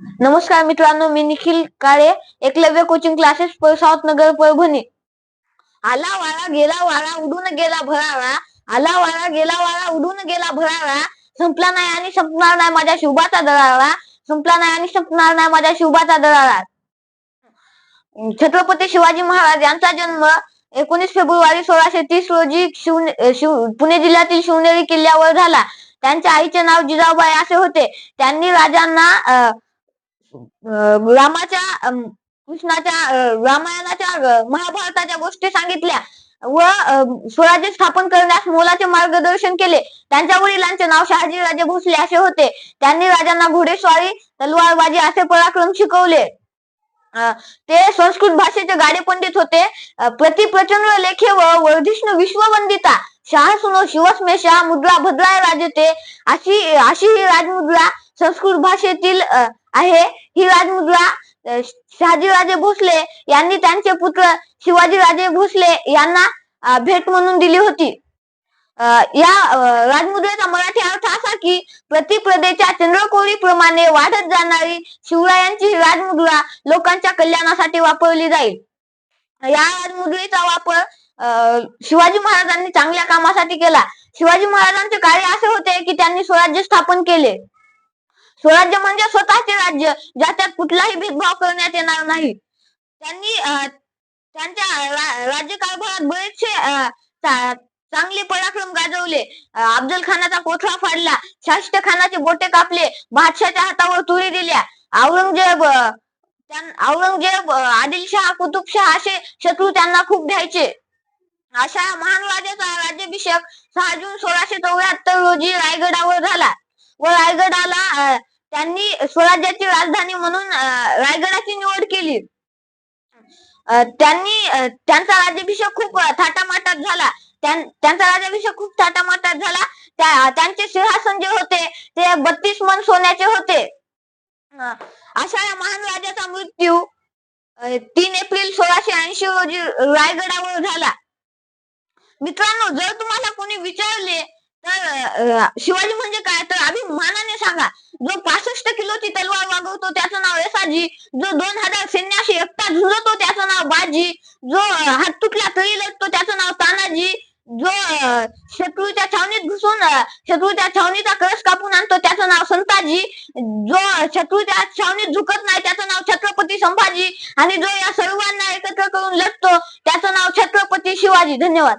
नमस्कार मित्रांनो मी Nikhil Kale Ekalavya coaching classes south Nagar Parbhani. आला वारा गेला वारा उडून गेला भरारा आला वारा गेला वारा उडून गेला भरारा संपला नाही आणि संपणार नाही माझ्या शुभाचा दरारा. संपला नाही आणि संपणार नाही माझ्या शुभाचा दरारा. छत्रपती शिवाजी महाराज यांचा जन्म एकोणीस फेब्रुवारी सोळाशे तीस रोजी शिव शिव पुणे जिल्ह्यातील शिवनेरी किल्ल्यावर झाला. त्यांच्या आईचे नाव जिजाबाई असे होते. त्यांनी राजांना अं, रामाच्या कृष्णाच्या रामायणाच्या महाभारताच्या गोष्टी सांगितल्या व स्वराज्य स्थापन करण्यास मोलाचे मार्गदर्शन केले. त्यांच्या वडिलांचे नाव शहाजी राजे भोसले असे होते. त्यांनी राजांना घोडेस्वारी तलवारबाजी असे पराक्रम शिकवले. अं, ते संस्कृत भाषेचे गाडे पंडित होते. प्रति प्रचंड लेखे व वर्धिष्णू विश्ववंदिता शहासुनो शिवस्मेशा मुद्रा भद्राय राजते अशी अशी ही राजमुद्रा संस्कृत भाषेतील आहे. ही राजमुद्रा शहाजीराजे भोसले यांनी त्यांचे पुत्र शिवाजीराजे भोसले यांना भेट म्हणून दिली होती. या राजमुद्रेचा मराठी अर्थ असा की प्रतिप्रदेच्या चंद्रकोरी प्रमाणे वाढत जाणारी शिवरायांची राजमुद्रा लोकांच्या कल्याणासाठी वापरली जाईल. या राजमुद्रेचा वापर अं, शिवाजी महाराजांनी चांगल्या कामासाठी केला. शिवाजी महाराजांचे कार्य असे होते की त्यांनी स्वराज्य स्थापन केले. स्वराज्य म्हणजे स्वतःचे राज्य ज्याच्यात कुठलाही भेदभाव करण्यात येणार नाही. त्यांनी त्यांच्या रा- राज्यकारभारात बरेचसे चांगले पराक्रम गाजवले. अफजल खानाचा कोठरा फाडला शाहिस्ते खानाचे बोटे कापले बादशाच्या हातावर तुरी दिल्या. औरंगजेब औरंगजेब आदिलशाह आदिलशहा कुतुबशहा असे शत्रू त्यांना खूप द्यायचे. अशा महान राजाचा राज्याभिषेक सहा जून सोळाशे चौऱ्याहत्तर रोजी रायगडावर झाला. व रायगडाला अं, त्यांनी स्वराज्याची राजधानी म्हणून रायगडाची निवड केली. त्यांनी त्यांचा राज्याभिषेक खूप थाटामाटात झाला. त्यांचा राज्याभिषेक खूप थाटामाटात झाला. त्यांचे सिंहासन जे होते ते बत्तीस मन सोन्याचे होते. अशा या महान राजाचा मृत्यू तीन एप्रिल सोळाशे ऐंशी रोजी रायगडावर झाला. मित्रांनो जर तुम्हाला कोणी विचारले तर शिवाजी म्हणजे काय? तर अभिमानाने सांगा. जो पासष्ट किलोची तलवार वागवतो त्याचं नाव यसाजी जो दोन हजार सैन्याशी एकटा झुंजतो त्याचं नाव बाजी. जो हात तुटला तरी लढतो त्याचं नाव तानाजी. जो शत्रूच्या छावणीत घुसून शत्रूच्या छावणीचा कळस कापून आणतो त्याचं नाव संताजी. जो शत्रूच्या छावणीत झुकत नाही त्याचं नाव छत्रपती संभाजी. आणि जो या सर्वांना एकत्र करून लढतो त्याचं नाव छत्रपती शिवाजी. धन्यवाद.